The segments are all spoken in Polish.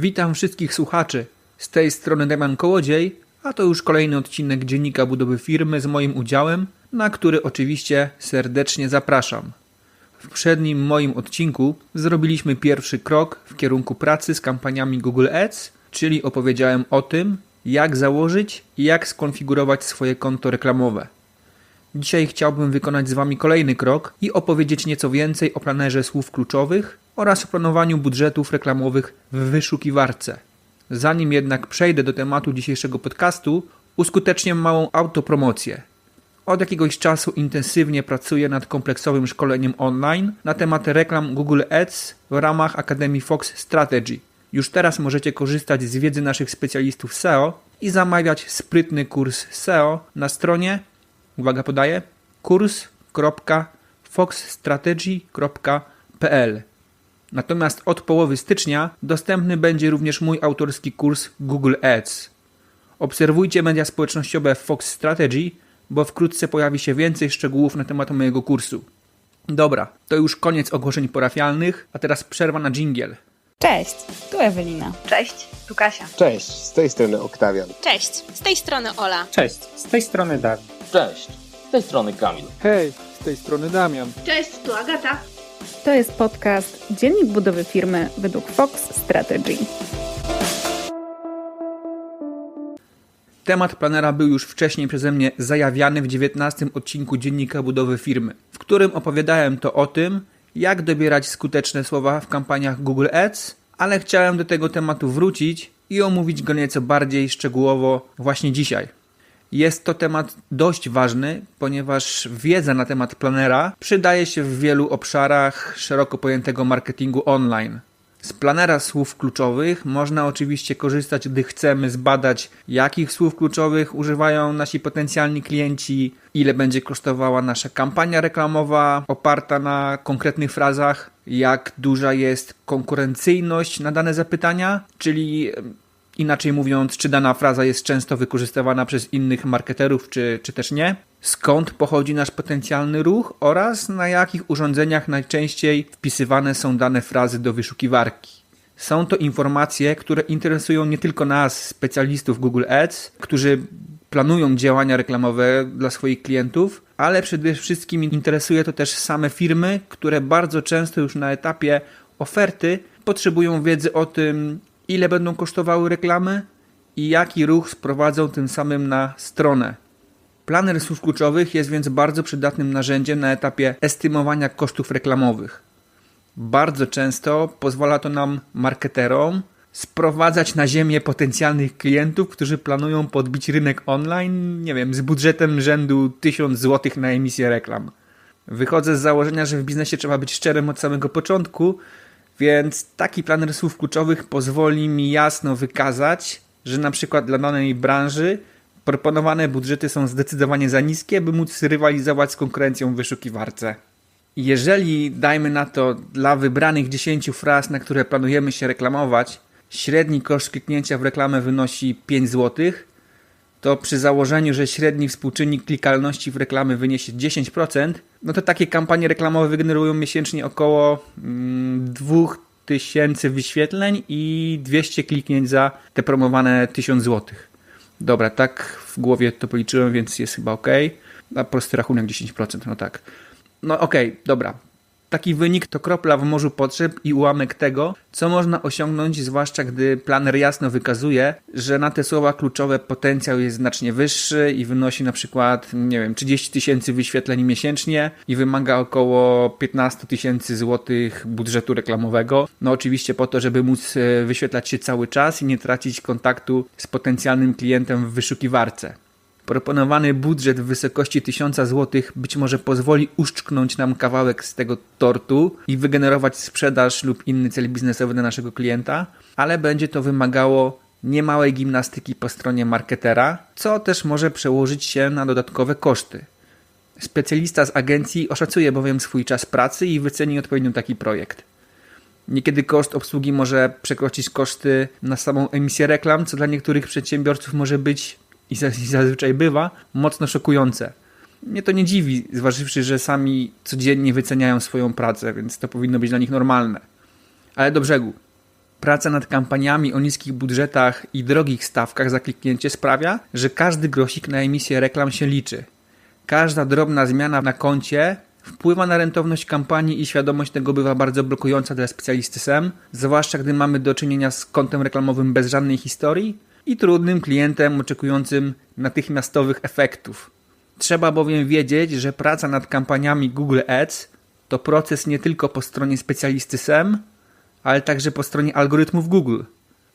Witam wszystkich słuchaczy. Z tej strony Damian Kołodziej, a to już kolejny odcinek Dziennika Budowy Firmy z moim udziałem, na który oczywiście serdecznie zapraszam. W poprzednim moim odcinku zrobiliśmy pierwszy krok w kierunku pracy z kampaniami Google Ads, czyli opowiedziałem o tym, jak założyć i jak skonfigurować swoje konto reklamowe. Dzisiaj chciałbym wykonać z Wami kolejny krok i opowiedzieć nieco więcej o planerze słów kluczowych oraz o planowaniu budżetów reklamowych w wyszukiwarce. Zanim jednak przejdę do tematu dzisiejszego podcastu, uskutecznię małą autopromocję. Od jakiegoś czasu intensywnie pracuję nad kompleksowym szkoleniem online na temat reklam Google Ads w ramach Akademii Fox Strategy. Już teraz możecie korzystać z wiedzy naszych specjalistów SEO i zamawiać sprytny kurs SEO na stronie, uwaga podaję, kurs.foxstrategy.pl. Natomiast od połowy stycznia dostępny będzie również mój autorski kurs Google Ads. Obserwujcie media społecznościowe Fox Strategy, bo wkrótce pojawi się więcej szczegółów na temat mojego kursu. Dobra, to już koniec ogłoszeń parafialnych, a teraz przerwa na dżingiel. Cześć, tu Ewelina. Cześć, tu Kasia. Cześć, z tej strony Oktawian. Cześć, z tej strony Ola. Cześć, z tej strony Dawid. Cześć, z tej strony Kamil. Hej, z tej strony Damian. Cześć, tu Agata. To jest podcast Dziennik budowy firmy według Fox Strategy. Temat planera był już wcześniej przeze mnie zajawiany w 19 odcinku Dziennika Budowy Firmy, w którym opowiadałem to o tym, jak dobierać skuteczne słowa w kampaniach Google Ads, ale chciałem do tego tematu wrócić i omówić go nieco bardziej szczegółowo właśnie dzisiaj. Jest to temat dość ważny, ponieważ wiedza na temat planera przydaje się w wielu obszarach szeroko pojętego marketingu online. Z planera słów kluczowych można oczywiście korzystać, gdy chcemy zbadać, jakich słów kluczowych używają nasi potencjalni klienci, ile będzie kosztowała nasza kampania reklamowa oparta na konkretnych frazach, jak duża jest konkurencyjność na dane zapytania, czyli Inaczej mówiąc, czy dana fraza jest często wykorzystywana przez innych marketerów, czy, czy też nie? Skąd pochodzi nasz potencjalny ruch oraz na jakich urządzeniach najczęściej wpisywane są dane frazy do wyszukiwarki? Są to informacje, które interesują nie tylko nas, specjalistów Google Ads, którzy planują działania reklamowe dla swoich klientów, ale przede wszystkim interesuje to też same firmy, które bardzo często już na etapie oferty potrzebują wiedzy o tym, ile będą kosztowały reklamy i jaki ruch sprowadzą tym samym na stronę. Planer słów kluczowych jest więc bardzo przydatnym narzędziem na etapie estymowania kosztów reklamowych. Bardzo często pozwala to nam, marketerom, sprowadzać na ziemię potencjalnych klientów, którzy planują podbić rynek online, nie wiem, z budżetem rzędu 1000 zł na emisję reklam. Wychodzę z założenia, że w biznesie trzeba być szczerym od samego początku, więc taki planer słów kluczowych pozwoli mi jasno wykazać, że na przykład dla danej branży proponowane budżety są zdecydowanie za niskie, by móc rywalizować z konkurencją w wyszukiwarce. Jeżeli, dajmy na to, dla wybranych 10 fraz, na które planujemy się reklamować, średni koszt kliknięcia w reklamę wynosi 5 zł, to przy założeniu, że średni współczynnik klikalności w reklamy wyniesie 10%, no to takie kampanie reklamowe wygenerują miesięcznie około mm, 2000 wyświetleń i 200 kliknięć za te promowane 1000 zł. Dobra, tak w głowie to policzyłem, więc jest chyba ok. A prosty rachunek 10%, no tak. No okej, okay, dobra. Taki wynik to kropla w morzu potrzeb i ułamek tego, co można osiągnąć, zwłaszcza gdy planer jasno wykazuje, że na te słowa kluczowe potencjał jest znacznie wyższy i wynosi na przykład, nie wiem, 30 tysięcy wyświetleń miesięcznie i wymaga około 15 tysięcy złotych budżetu reklamowego. No oczywiście po to, żeby móc e, wyświetlać się cały czas i nie tracić kontaktu z potencjalnym klientem w wyszukiwarce. Proponowany budżet w wysokości 1000 zł być może pozwoli uszczknąć nam kawałek z tego tortu i wygenerować sprzedaż lub inny cel biznesowy dla naszego klienta, ale będzie to wymagało niemałej gimnastyki po stronie marketera, co też może przełożyć się na dodatkowe koszty. Specjalista z agencji oszacuje bowiem swój czas pracy i wyceni odpowiednio taki projekt. Niekiedy koszt obsługi może przekroczyć koszty na samą emisję reklam, co dla niektórych przedsiębiorców może być i zazwyczaj bywa mocno szokujące. Mnie to nie dziwi, zważywszy, że sami codziennie wyceniają swoją pracę, więc to powinno być dla nich normalne. Ale do brzegu. Praca nad kampaniami o niskich budżetach i drogich stawkach za kliknięcie sprawia, że każdy grosik na emisję reklam się liczy. Każda drobna zmiana na koncie wpływa na rentowność kampanii i świadomość tego bywa bardzo blokująca dla specjalisty SEM, zwłaszcza gdy mamy do czynienia z kontem reklamowym bez żadnej historii i trudnym klientem oczekującym natychmiastowych efektów. Trzeba bowiem wiedzieć, że praca nad kampaniami Google Ads to proces nie tylko po stronie specjalisty SEM, ale także po stronie algorytmów Google.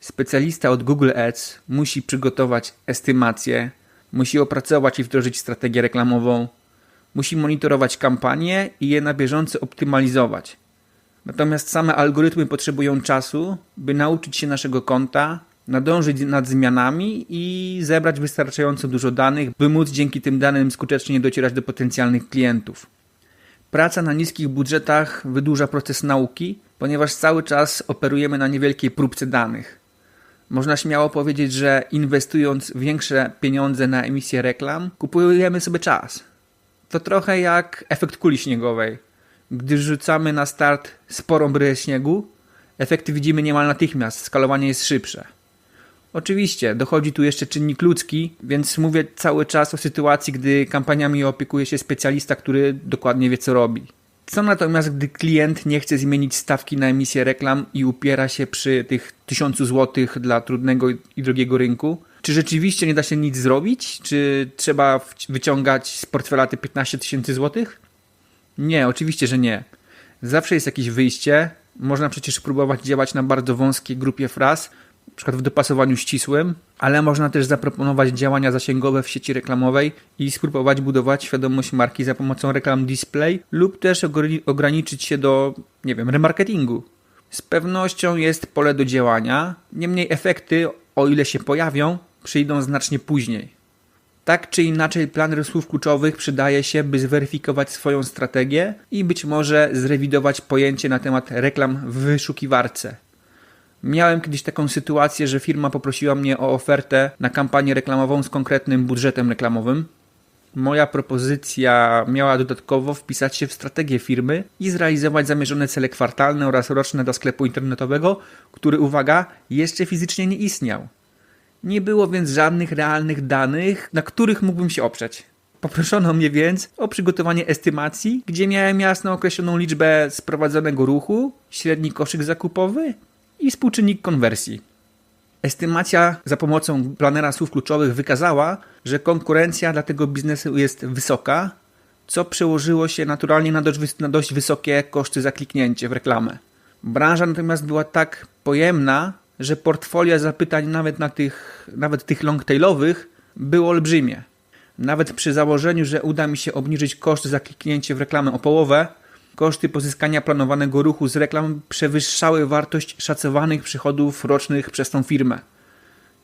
Specjalista od Google Ads musi przygotować estymację, musi opracować i wdrożyć strategię reklamową, musi monitorować kampanie i je na bieżąco optymalizować. Natomiast same algorytmy potrzebują czasu, by nauczyć się naszego konta, nadążyć nad zmianami i zebrać wystarczająco dużo danych, by móc dzięki tym danym skutecznie docierać do potencjalnych klientów. Praca na niskich budżetach wydłuża proces nauki, ponieważ cały czas operujemy na niewielkiej próbce danych. Można śmiało powiedzieć, że inwestując większe pieniądze na emisję reklam, kupujemy sobie czas. To trochę jak efekt kuli śniegowej. Gdy rzucamy na start sporą bryłę śniegu, efekty widzimy niemal natychmiast, skalowanie jest szybsze. Oczywiście, dochodzi tu jeszcze czynnik ludzki, więc mówię cały czas o sytuacji, gdy kampaniami opiekuje się specjalista, który dokładnie wie, co robi. Co natomiast, gdy klient nie chce zmienić stawki na emisję reklam i upiera się przy tych 1000 zł dla trudnego i drogiego rynku? Czy rzeczywiście nie da się nic zrobić? Czy trzeba wyciągać z portfela te 15 tysięcy złotych? Nie, oczywiście, że nie. Zawsze jest jakieś wyjście. Można przecież próbować działać na bardzo wąskiej grupie fraz, przykład w dopasowaniu ścisłym, ale można też zaproponować działania zasięgowe w sieci reklamowej i spróbować budować świadomość marki za pomocą reklam display lub też ograniczyć się do, nie wiem, remarketingu. Z pewnością jest pole do działania, niemniej efekty, o ile się pojawią, przyjdą znacznie później. Tak czy inaczej, planer słów kluczowych przydaje się, by zweryfikować swoją strategię i być może zrewidować pojęcie na temat reklam w wyszukiwarce. Miałem kiedyś taką sytuację, że firma poprosiła mnie o ofertę na kampanię reklamową z konkretnym budżetem reklamowym. Moja propozycja miała dodatkowo wpisać się w strategię firmy i zrealizować zamierzone cele kwartalne oraz roczne dla sklepu internetowego, który, uwaga, jeszcze fizycznie nie istniał. Nie było więc żadnych realnych danych, na których mógłbym się oprzeć. Poproszono mnie więc o przygotowanie estymacji, gdzie miałem jasno określoną liczbę sprowadzonego ruchu, średni koszyk zakupowy i współczynnik konwersji. Estymacja za pomocą planera słów kluczowych wykazała, że konkurencja dla tego biznesu jest wysoka, co przełożyło się naturalnie na dość, na dość wysokie koszty za kliknięcie w reklamę. Branża natomiast była tak pojemna, że portfolio zapytań nawet na tych, nawet tych longtailowych było olbrzymie. Nawet przy założeniu, że uda mi się obniżyć koszt za kliknięcie w reklamę o połowę, koszty pozyskania planowanego ruchu z reklam przewyższały wartość szacowanych przychodów rocznych przez tą firmę.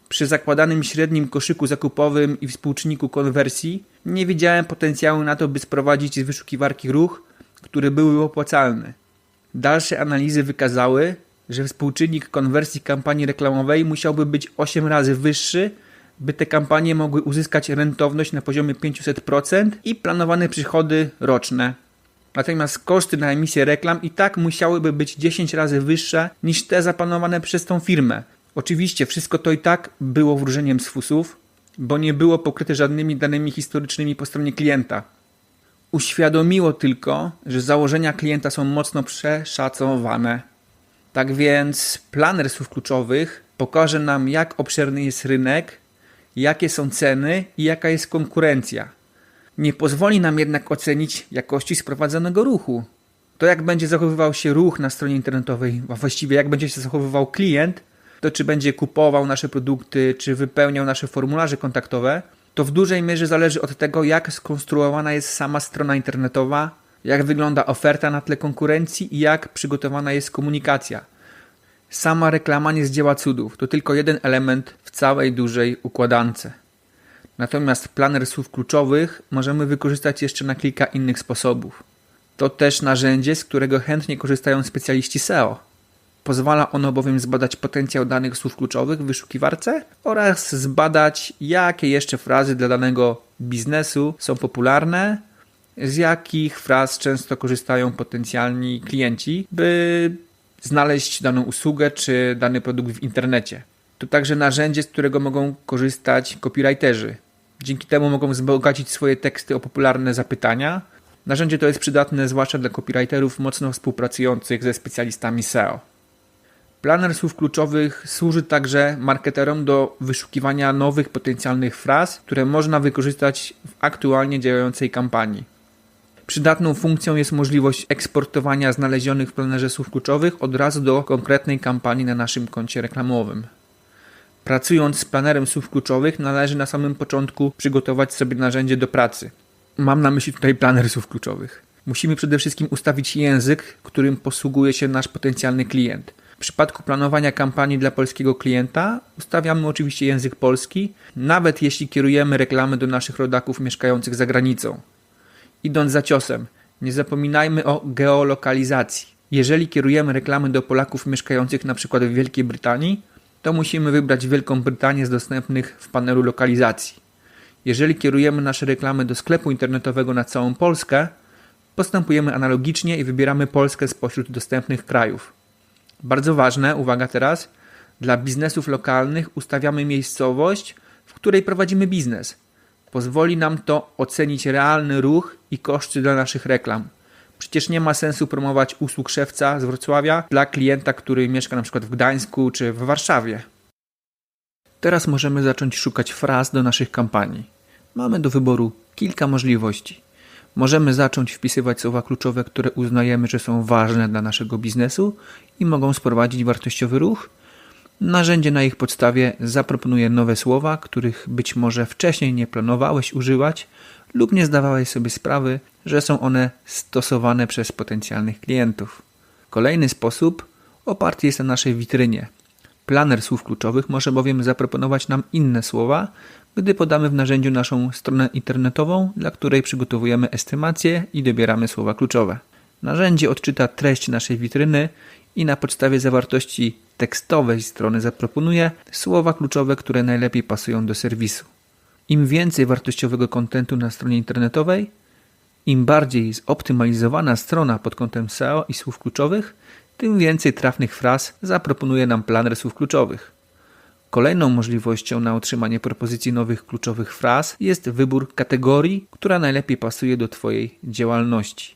Przy zakładanym średnim koszyku zakupowym i współczynniku konwersji nie widziałem potencjału na to, by sprowadzić z wyszukiwarki ruch, który byłby opłacalny. Dalsze analizy wykazały, że współczynnik konwersji kampanii reklamowej musiałby być 8 razy wyższy, by te kampanie mogły uzyskać rentowność na poziomie 500% i planowane przychody roczne. Natomiast koszty na emisję reklam i tak musiałyby być 10 razy wyższe niż te zaplanowane przez tą firmę. Oczywiście wszystko to i tak było wróżeniem z fusów, bo nie było pokryte żadnymi danymi historycznymi po stronie klienta. Uświadomiło tylko, że założenia klienta są mocno przeszacowane. Tak więc planer słów kluczowych pokaże nam, jak obszerny jest rynek, jakie są ceny i jaka jest konkurencja. Nie pozwoli nam jednak ocenić jakości sprowadzonego ruchu. To, jak będzie zachowywał się ruch na stronie internetowej, a właściwie jak będzie się zachowywał klient, to czy będzie kupował nasze produkty, czy wypełniał nasze formularze kontaktowe, to w dużej mierze zależy od tego, jak skonstruowana jest sama strona internetowa, jak wygląda oferta na tle konkurencji i jak przygotowana jest komunikacja. Sama reklama nie zdziała cudów, to tylko jeden element w całej dużej układance. Natomiast planer słów kluczowych możemy wykorzystać jeszcze na kilka innych sposobów. To też narzędzie, z którego chętnie korzystają specjaliści SEO. Pozwala ono bowiem zbadać potencjał danych słów kluczowych w wyszukiwarce oraz zbadać, jakie jeszcze frazy dla danego biznesu są popularne z jakich fraz często korzystają potencjalni klienci, by znaleźć daną usługę czy dany produkt w internecie. To także narzędzie, z którego mogą korzystać copywriterzy. Dzięki temu mogą wzbogacić swoje teksty o popularne zapytania. Narzędzie to jest przydatne zwłaszcza dla copywriterów mocno współpracujących ze specjalistami SEO. Planer słów kluczowych służy także marketerom do wyszukiwania nowych potencjalnych fraz, które można wykorzystać w aktualnie działającej kampanii. Przydatną funkcją jest możliwość eksportowania znalezionych w planerze słów kluczowych od razu do konkretnej kampanii na naszym koncie reklamowym. Pracując z planerem słów kluczowych, należy na samym początku przygotować sobie narzędzie do pracy. Mam na myśli tutaj planer słów kluczowych. Musimy przede wszystkim ustawić język, którym posługuje się nasz potencjalny klient. W przypadku planowania kampanii dla polskiego klienta ustawiamy oczywiście język polski, nawet jeśli kierujemy reklamy do naszych rodaków mieszkających za granicą. Idąc za ciosem, nie zapominajmy o geolokalizacji. Jeżeli kierujemy reklamy do Polaków mieszkających np. w Wielkiej Brytanii, to musimy wybrać Wielką Brytanię z dostępnych w panelu lokalizacji. Jeżeli kierujemy nasze reklamy do sklepu internetowego na całą Polskę, postępujemy analogicznie i wybieramy Polskę spośród dostępnych krajów. Bardzo ważne, uwaga teraz, dla biznesów lokalnych ustawiamy miejscowość, w której prowadzimy biznes. Pozwoli nam to ocenić realny ruch i koszty dla naszych reklam. Przecież nie ma sensu promować usług szewca z Wrocławia dla klienta, który mieszka na przykład w Gdańsku czy w Warszawie. Teraz możemy zacząć szukać fraz do naszych kampanii. Mamy do wyboru kilka możliwości. Możemy zacząć wpisywać słowa kluczowe, które uznajemy, że są ważne dla naszego biznesu i mogą sprowadzić wartościowy ruch. Narzędzie na ich podstawie zaproponuje nowe słowa, których być może wcześniej nie planowałeś używać lub nie zdawałeś sobie sprawy, że są one stosowane przez potencjalnych klientów. Kolejny sposób oparty jest na naszej witrynie. Planer słów kluczowych może bowiem zaproponować nam inne słowa, gdy podamy w narzędziu naszą stronę internetową, dla której przygotowujemy estymację i dobieramy słowa kluczowe. Narzędzie odczyta treść naszej witryny i na podstawie zawartości tekstowej strony zaproponuje słowa kluczowe, które najlepiej pasują do serwisu. Im więcej wartościowego kontentu na stronie internetowej, im bardziej zoptymalizowana strona pod kątem SEO i słów kluczowych, tym więcej trafnych fraz zaproponuje nam planer słów kluczowych. Kolejną możliwością na otrzymanie propozycji nowych kluczowych fraz jest wybór kategorii, która najlepiej pasuje do Twojej działalności.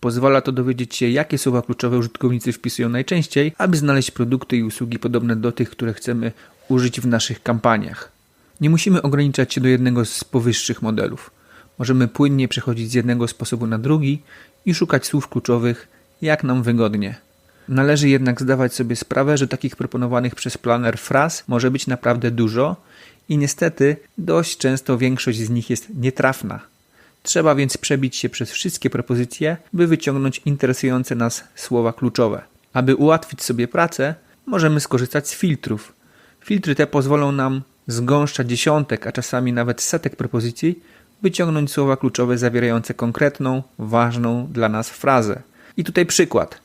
Pozwala to dowiedzieć się, jakie słowa kluczowe użytkownicy wpisują najczęściej, aby znaleźć produkty i usługi podobne do tych, które chcemy użyć w naszych kampaniach. Nie musimy ograniczać się do jednego z powyższych modelów. Możemy płynnie przechodzić z jednego sposobu na drugi i szukać słów kluczowych jak nam wygodnie. Należy jednak zdawać sobie sprawę, że takich proponowanych przez planer fraz może być naprawdę dużo i niestety dość często większość z nich jest nietrafna. Trzeba więc przebić się przez wszystkie propozycje, by wyciągnąć interesujące nas słowa kluczowe. Aby ułatwić sobie pracę, możemy skorzystać z filtrów. Filtry te pozwolą nam z gąszcza dziesiątek, a czasami nawet setek propozycji wyciągnąć słowa kluczowe zawierające konkretną, ważną dla nas frazę. I tutaj przykład.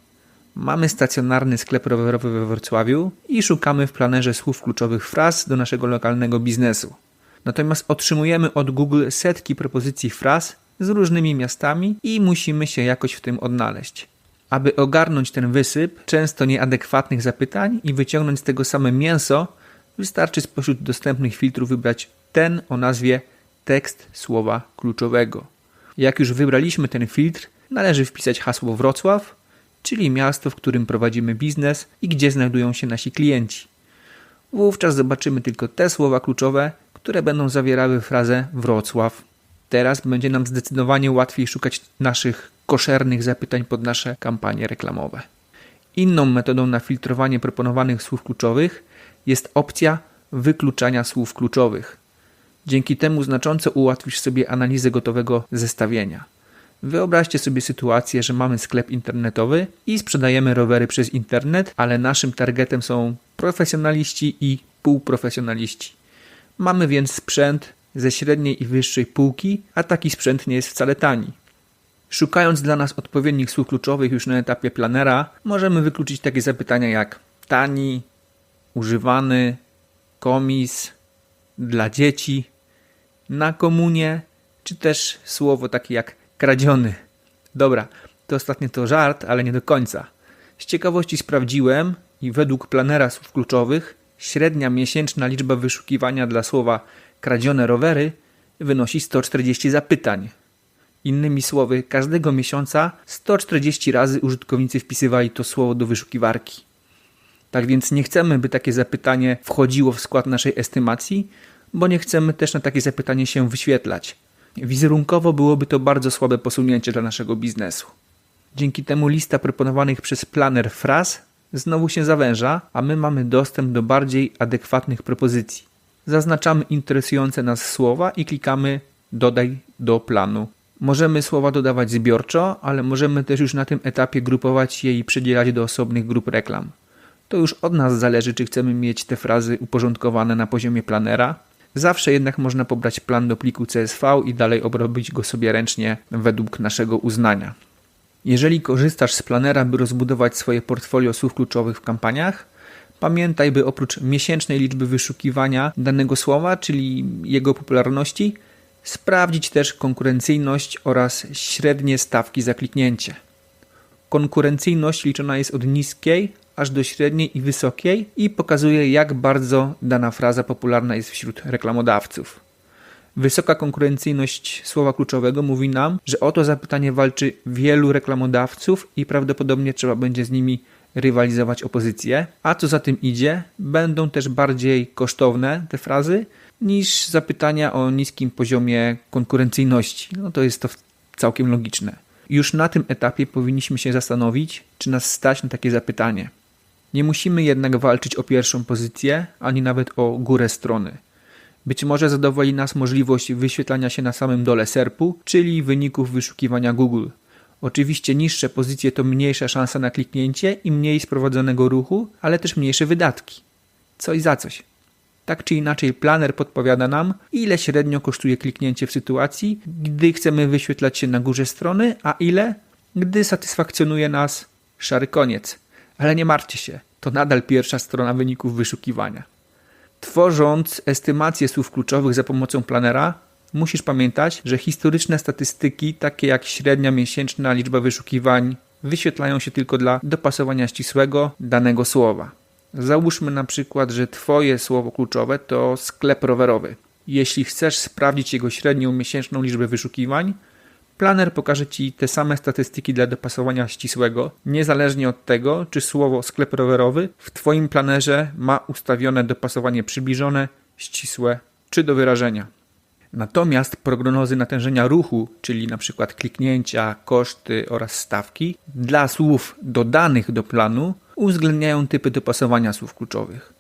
Mamy stacjonarny sklep rowerowy we Wrocławiu i szukamy w planerze słów kluczowych fraz do naszego lokalnego biznesu. Natomiast otrzymujemy od Google setki propozycji fraz z różnymi miastami i musimy się jakoś w tym odnaleźć. Aby ogarnąć ten wysyp często nieadekwatnych zapytań i wyciągnąć z tego same mięso, wystarczy spośród dostępnych filtrów wybrać ten o nazwie tekst słowa kluczowego. Jak już wybraliśmy ten filtr, należy wpisać hasło Wrocław, czyli miasto, w którym prowadzimy biznes i gdzie znajdują się nasi klienci. Wówczas zobaczymy tylko te słowa kluczowe, które będą zawierały frazę Wrocław. Teraz będzie nam zdecydowanie łatwiej szukać naszych koszernych zapytań pod nasze kampanie reklamowe. Inną metodą na filtrowanie proponowanych słów kluczowych jest opcja wykluczania słów kluczowych. Dzięki temu znacząco ułatwisz sobie analizę gotowego zestawienia. Wyobraźcie sobie sytuację, że mamy sklep internetowy i sprzedajemy rowery przez internet, ale naszym targetem są profesjonaliści i półprofesjonaliści. Mamy więc sprzęt ze średniej i wyższej półki, a taki sprzęt nie jest wcale tani. Szukając dla nas odpowiednich słów kluczowych już na etapie planera, możemy wykluczyć takie zapytania jak tani, używany, komis, dla dzieci, na komunie, czy też słowo takie jak kradziony. Dobra, to ostatnie to żart, ale nie do końca. Z ciekawości sprawdziłem i według planera słów kluczowych średnia miesięczna liczba wyszukiwania dla słowa kradzione rowery wynosi 140 zapytań. Innymi słowy, każdego miesiąca 140 razy użytkownicy wpisywali to słowo do wyszukiwarki. Tak więc nie chcemy, by takie zapytanie wchodziło w skład naszej estymacji, bo nie chcemy też na takie zapytanie się wyświetlać. Wizerunkowo byłoby to bardzo słabe posunięcie dla naszego biznesu. Dzięki temu lista proponowanych przez planer fraz znowu się zawęża, a my mamy dostęp do bardziej adekwatnych propozycji. Zaznaczamy interesujące nas słowa i klikamy Dodaj do planu. Możemy słowa dodawać zbiorczo, ale możemy też już na tym etapie grupować je i przydzielać do osobnych grup reklam. To już od nas zależy, czy chcemy mieć te frazy uporządkowane na poziomie planera. Zawsze jednak można pobrać plan do pliku CSV i dalej obrobić go sobie ręcznie według naszego uznania. Jeżeli korzystasz z planera, by rozbudować swoje portfolio słów kluczowych w kampaniach, pamiętaj, by oprócz miesięcznej liczby wyszukiwania danego słowa, czyli jego popularności, sprawdzić też konkurencyjność oraz średnie stawki za kliknięcie. Konkurencyjność liczona jest od niskiej aż do średniej i wysokiej i pokazuje, jak bardzo dana fraza popularna jest wśród reklamodawców. Wysoka konkurencyjność słowa kluczowego mówi nam, że o to zapytanie walczy wielu reklamodawców i prawdopodobnie trzeba będzie z nimi rywalizować o pozycję, a co za tym idzie, będą też bardziej kosztowne te frazy niż zapytania o niskim poziomie konkurencyjności. No to jest to całkiem logiczne. Już na tym etapie powinniśmy się zastanowić, czy nas stać na takie zapytanie. Nie musimy jednak walczyć o pierwszą pozycję, ani nawet o górę strony. Być może zadowoli nas możliwość wyświetlania się na samym dole serpu, czyli wyników wyszukiwania Google. Oczywiście niższe pozycje to mniejsza szansa na kliknięcie i mniej sprowadzonego ruchu, ale też mniejsze wydatki. Coś za coś. Tak czy inaczej, planer podpowiada nam, ile średnio kosztuje kliknięcie w sytuacji, gdy chcemy wyświetlać się na górze strony, a ile, gdy satysfakcjonuje nas szary koniec. Ale nie martwcie się, to nadal pierwsza strona wyników wyszukiwania. Tworząc estymację słów kluczowych za pomocą planera, musisz pamiętać, że historyczne statystyki, takie jak średnia miesięczna liczba wyszukiwań, wyświetlają się tylko dla dopasowania ścisłego danego słowa. Załóżmy na przykład, że Twoje słowo kluczowe to sklep rowerowy. Jeśli chcesz sprawdzić jego średnią miesięczną liczbę wyszukiwań, planer pokaże Ci te same statystyki dla dopasowania ścisłego, niezależnie od tego, czy słowo sklep rowerowy w Twoim planerze ma ustawione dopasowanie przybliżone, ścisłe czy do wyrażenia. Natomiast prognozy natężenia ruchu, czyli np. kliknięcia, koszty oraz stawki, dla słów dodanych do planu uwzględniają typy dopasowania słów kluczowych.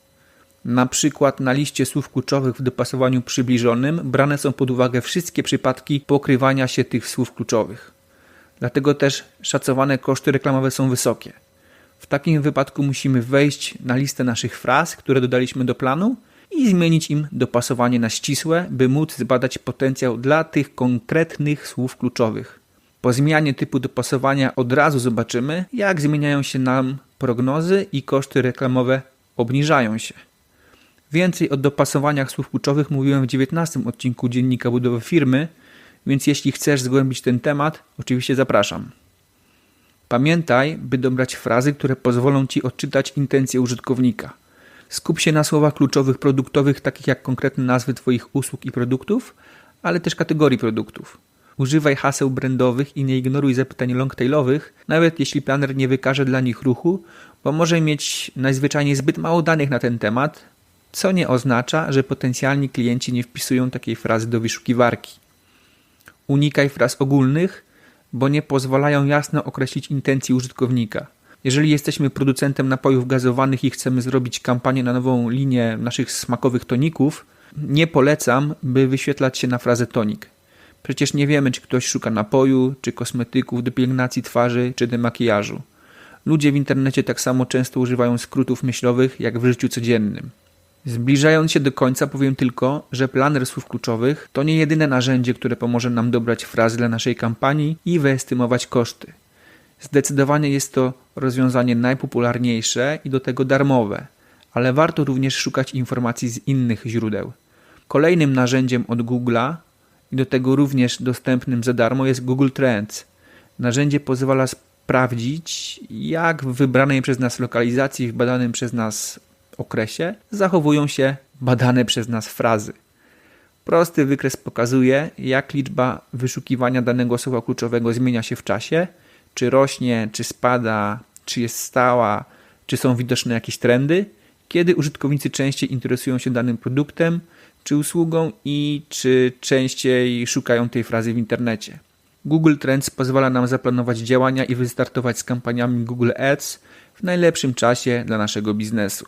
Na przykład na liście słów kluczowych w dopasowaniu przybliżonym brane są pod uwagę wszystkie przypadki pokrywania się tych słów kluczowych. Dlatego też szacowane koszty reklamowe są wysokie. W takim wypadku musimy wejść na listę naszych fraz, które dodaliśmy do planu i zmienić im dopasowanie na ścisłe, by móc zbadać potencjał dla tych konkretnych słów kluczowych. Po zmianie typu dopasowania od razu zobaczymy, jak zmieniają się nam prognozy i koszty reklamowe obniżają się. Więcej o dopasowaniach słów kluczowych mówiłem w 19 odcinku Dziennika Budowy Firmy, więc jeśli chcesz zgłębić ten temat, oczywiście zapraszam. Pamiętaj, by dobrać frazy, które pozwolą Ci odczytać intencje użytkownika. Skup się na słowach kluczowych produktowych, takich jak konkretne nazwy Twoich usług i produktów, ale też kategorii produktów. Używaj haseł brandowych i nie ignoruj zapytań longtailowych, nawet jeśli planer nie wykaże dla nich ruchu, bo może mieć najzwyczajniej zbyt mało danych na ten temat, co nie oznacza, że potencjalni klienci nie wpisują takiej frazy do wyszukiwarki. Unikaj fraz ogólnych, bo nie pozwalają jasno określić intencji użytkownika. Jeżeli jesteśmy producentem napojów gazowanych i chcemy zrobić kampanię na nową linię naszych smakowych toników, nie polecam, by wyświetlać się na frazę tonik. Przecież nie wiemy, czy ktoś szuka napoju, czy kosmetyków do pielęgnacji twarzy, czy do makijażu. Ludzie w internecie tak samo często używają skrótów myślowych, jak w życiu codziennym. Zbliżając się do końca, powiem tylko, że planer słów kluczowych to nie jedyne narzędzie, które pomoże nam dobrać frazy dla naszej kampanii i wyestymować koszty. Zdecydowanie jest to rozwiązanie najpopularniejsze i do tego darmowe, ale warto również szukać informacji z innych źródeł. Kolejnym narzędziem od Google'a i do tego również dostępnym za darmo jest Google Trends. Narzędzie pozwala sprawdzić, jak w wybranej przez nas lokalizacji, w badanym przez nas okresie zachowują się badane przez nas frazy. Prosty wykres pokazuje, jak liczba wyszukiwania danego słowa kluczowego zmienia się w czasie, czy rośnie, czy spada, czy jest stała, czy są widoczne jakieś trendy, kiedy użytkownicy częściej interesują się danym produktem czy usługą i czy częściej szukają tej frazy w internecie. Google Trends pozwala nam zaplanować działania i wystartować z kampaniami Google Ads w najlepszym czasie dla naszego biznesu.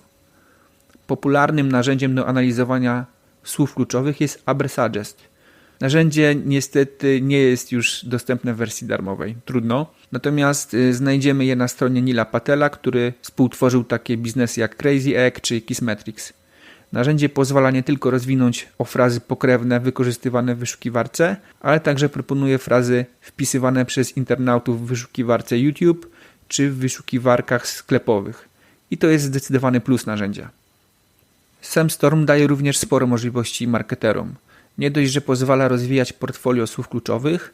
Popularnym narzędziem do analizowania słów kluczowych jest Abersuggest. Narzędzie niestety nie jest już dostępne w wersji darmowej. Trudno. Natomiast y, znajdziemy je na stronie Nila Patela, który współtworzył takie biznesy jak Crazy Egg czy Kissmetrics. Narzędzie pozwala nie tylko rozwinąć o frazy pokrewne wykorzystywane w wyszukiwarce, ale także proponuje frazy wpisywane przez internautów w wyszukiwarce YouTube czy w wyszukiwarkach sklepowych. I to jest zdecydowany plus narzędzia. SamStorm daje również sporo możliwości marketerom. Nie dość, że pozwala rozwijać portfolio słów kluczowych,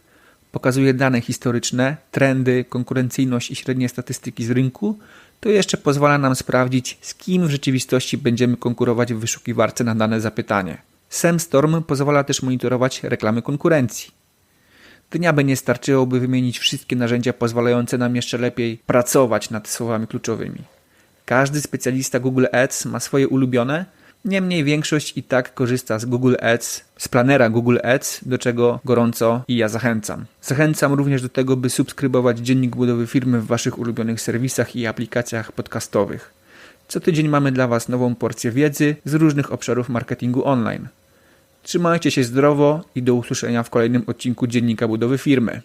pokazuje dane historyczne, trendy, konkurencyjność i średnie statystyki z rynku, to jeszcze pozwala nam sprawdzić, z kim w rzeczywistości będziemy konkurować w wyszukiwarce na dane zapytanie. SamStorm pozwala też monitorować reklamy konkurencji. Dnia by nie starczyło, by wymienić wszystkie narzędzia pozwalające nam jeszcze lepiej pracować nad słowami kluczowymi. Każdy specjalista Google Ads ma swoje ulubione, niemniej większość i tak korzysta z Google Ads, z planera Google Ads, do czego gorąco i ja zachęcam. Zachęcam również do tego, by subskrybować dziennik budowy firmy w Waszych ulubionych serwisach i aplikacjach podcastowych. Co tydzień mamy dla Was nową porcję wiedzy z różnych obszarów marketingu online. Trzymajcie się zdrowo i do usłyszenia w kolejnym odcinku Dziennika Budowy Firmy.